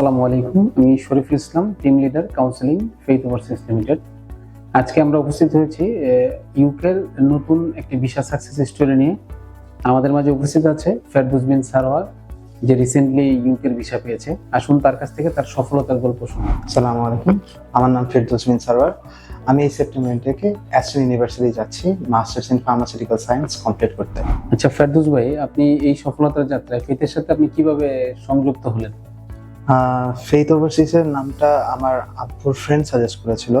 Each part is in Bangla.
আসসালামু আলাইকুম। আমি Shariful Islam team leader counselling Faith Overseas Limited আজকে আমরা উপস্থিত হয়েছি ইউকের নতুন একটি ভিসা সাকসেস স্টোরি নিয়ে। আমাদের মাঝে উপস্থিত আছে ফেরদুস বিন সারোয়ার যে রিসেন্টলি ইউকের ভিসা পেয়েছে। আসুন তার কাছ থেকে তার সফলতার গল্প শুনুন। আসসালামু আলাইকুম। আমার নাম ফিরদৌস বিন সারওয়ার। আমি এই সেপ্টেম্বর থেকে অ্যাস্ট্রন ইউনিভার্সিটি যাচ্ছি masters in pharmaceutical science complete করতে। আচ্ছা ফেরদুস ভাই আপনি এই সফলতার যাত্রায় ফেথের সাথে আপনি কীভাবে সংযুক্ত হলেন? ফেইথ ওভারসিসের নামটা আমার আব্বুর ফ্রেন্ড সাজেস্ট করেছিল।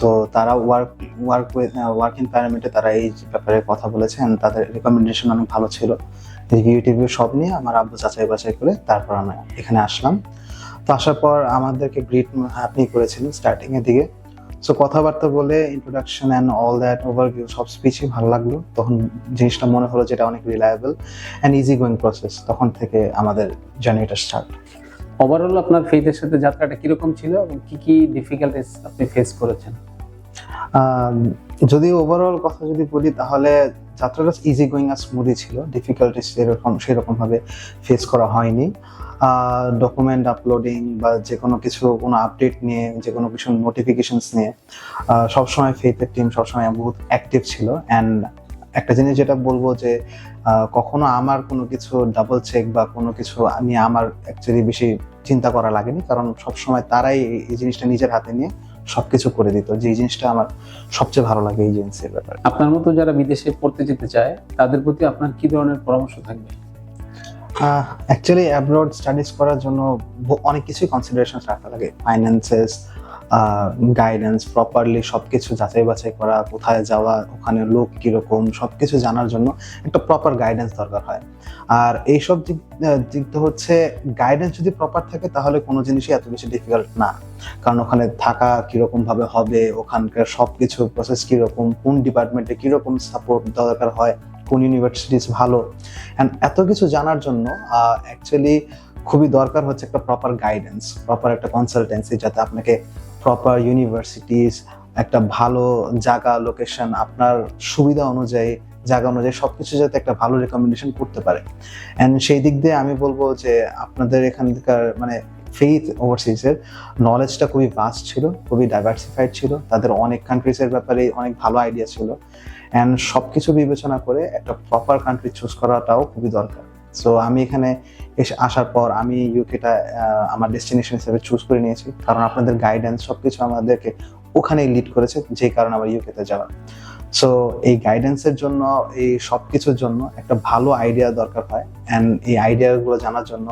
তো তারা ওয়ার্ক ওয়ার্ক ওয়ার্ক এনভায়রনমেন্টে তারা এই ব্যাপারে কথা বলেছেন তাদের রেকমেন্ডেশন অনেক ভালো ছিল। রিভিউ টিভিউ সব নিয়ে আমার আব্বু যাচাই বাছাই করে তারপর আমরা এখানে আসলাম। তো আসার পর আমাদেরকে গ্রিট আপনি করেছিলেন স্টার্টিং এর দিকে। সো কথাবার্তা বলে introduction and all that overview সব স্পিচই ভালো লাগল। তখন জিনিসটা মনে হলো যেটা অনেক reliable and easy going process তখন থেকে আমাদের জার্নিটা স্টার্ট ওভারঅল আপনার ফেথের সাথে যাত্রাটা কীরকম ছিল এবং কি কি ডিফিকাল্টিস আপনি ফেস করেছেন? যদি ওভারঅল কথা যদি বলি, তাহলে যাত্রাটা ইজি গোয়িং আর স্মুদি ছিল। ডিফিকাল্টিস সেরকম সেরকমভাবে ফেস করা হয়নি। ডকুমেন্ট আপলোডিং বা যে কোনো কিছু, কোনো আপডেট নিয়ে যে কোনো কিছু নোটিফিকেশনস নিয়ে সবসময় ফেথের টিম সবসময় বহুত অ্যাক্টিভ ছিল। অ্যান্ড একটা জিনিস যেটা বলব যে কখনো আমার কোনো কিছু ডাবল চেক বা কোনো কিছু নিয়ে আমার অ্যাকচুয়ালি বেশি চিন্তা করা লাগেনি। কারণ সবসময় তারাই এই- জিনিসটা নিজের হাতে নিয়ে সবকিছু করে দিত যে এই জিনিসটা আমার সবচেয়ে ভালো লাগে এই জিনিসের ব্যাপারে। আপনার মতো যারা বিদেশে পড়তে যেতে চায় তাদের প্রতি আপনার কি ধরনের পরামর্শ থাকবে? অ্যাকচুয়ালি অ্যাব্রড স্টাডিজ করার জন্য অনেক কিছুই কনসিডারেশন রাখা লাগে। ফাইন্যান্সেস গাইডেন্স প্রপারলি সব কিছু যাচাই বাছাই করা, কোথায় যাওয়া, ওখানে লোক কীরকম, সবকিছু জানার জন্য একটা প্রপার গাইডেন্স দরকার হয়। আর এইসব দিক দিক তো হচ্ছে গাইডেন্স যদি প্রপার থাকে তাহলে কোনো জিনিসই এত বেশি ডিফিকাল্ট না। কারণ ওখানে থাকা কীরকম ভাবে হবে, ওখানকার সবকিছু প্রসেস কীরকম, কোন ডিপার্টমেন্টে কীরকম সাপোর্ট দরকার হয়, কোন ইউনিভার্সিটিস ভালো। অ্যান্ড এত কিছু জানার জন্য অ্যাকচুয়ালি খুবই দরকার হচ্ছে একটা প্রপার গাইডেন্স প্রপার একটা কনসালটেন্সি যাতে আপনাকে প্রপার ইউনিভার্সিটিস একটা ভালো জায়গা লোকেশন আপনার সুবিধা অনুযায়ী, জায়গা অনুযায়ী সবকিছু যাতে একটা ভালো রেকমেন্ডেশন করতে পারে। অ্যান্ড সেই দিক দিয়ে আমি বলব যে, আপনাদের এখানকার মানে ফেইথ ওভারসিজের নলেজটা খুবই ভাস্ট ছিল, খুবই ডাইভার্সিফাইড ছিল। তাদের অনেক কান্ট্রিজের ব্যাপারে অনেক ভালো আইডিয়া ছিল। অ্যান্ড সব কিছু বিবেচনা করে একটা প্রপার কান্ট্রি চুজ করাটাও খুবই দরকার। সো আমি এখানে এসে আসার পর আমি ইউকেটা আমার ডেস্টিনেশন হিসেবে চুজ করে নিয়েছি। কারণ আপনাদের গাইডেন্স সবকিছু আমাদেরকে ওখানেই লিড করেছে যে কারণে আমার ইউকেতে যাওয়া সো এই গাইডেন্সের জন্য, এই সব কিছুর জন্য একটা ভালো আইডিয়া দরকার হয়। অ্যান্ড এই আইডিয়াগুলো জানার জন্য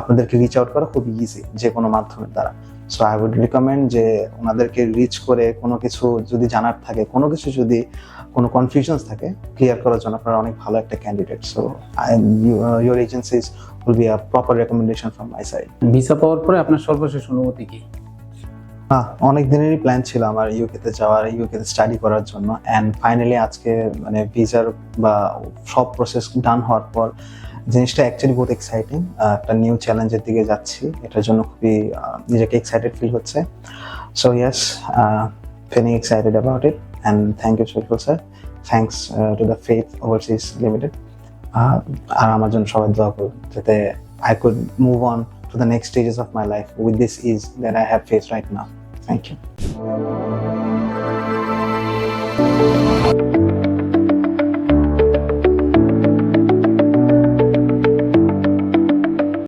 আপনাদেরকে রিচ আউট করা খুব ইজি যে কোনো মাধ্যমের দ্বারা। সো আই উড রিকমেন্ড যে ওনাদেরকে রিচ করে কোনো কিছু যদি জানার থাকে কোনো কিছু যদি কোনো কনফিউশনস থাকে ক্লিয়ার করার জন্য আপনারা অনেক ভালো একটা candidate so your agencies will be a proper recommendation from my side visa পাওয়ার পরে আপনার সর্বশেষ অনুমতি কি? হ্যাঁ অনেক দিনেরই প্ল্যান ছিল আমার ইউকেতে যাওয়ার ইউকেতে স্টাডি করার জন্য। অ্যান্ড ফাইনালি আজকে মানে ভিসার বা সব প্রসেস ডান হওয়ার পর জিনিসটা অ্যাকচুয়ালি বহুত এক্সাইটিং একটা নিউ চ্যালেঞ্জের দিকে যাচ্ছি এটার জন্য খুবই নিজেকে এক্সাইটেড ফিল হচ্ছে so yes feeling excited about it and thank you Shariful sir thanks to the Faith Overseas Limited আর আমার জন্য সবাই দোয়া করুন যাতে I could move on to the next stages of my life with this ease that I have faced right now. Thank you.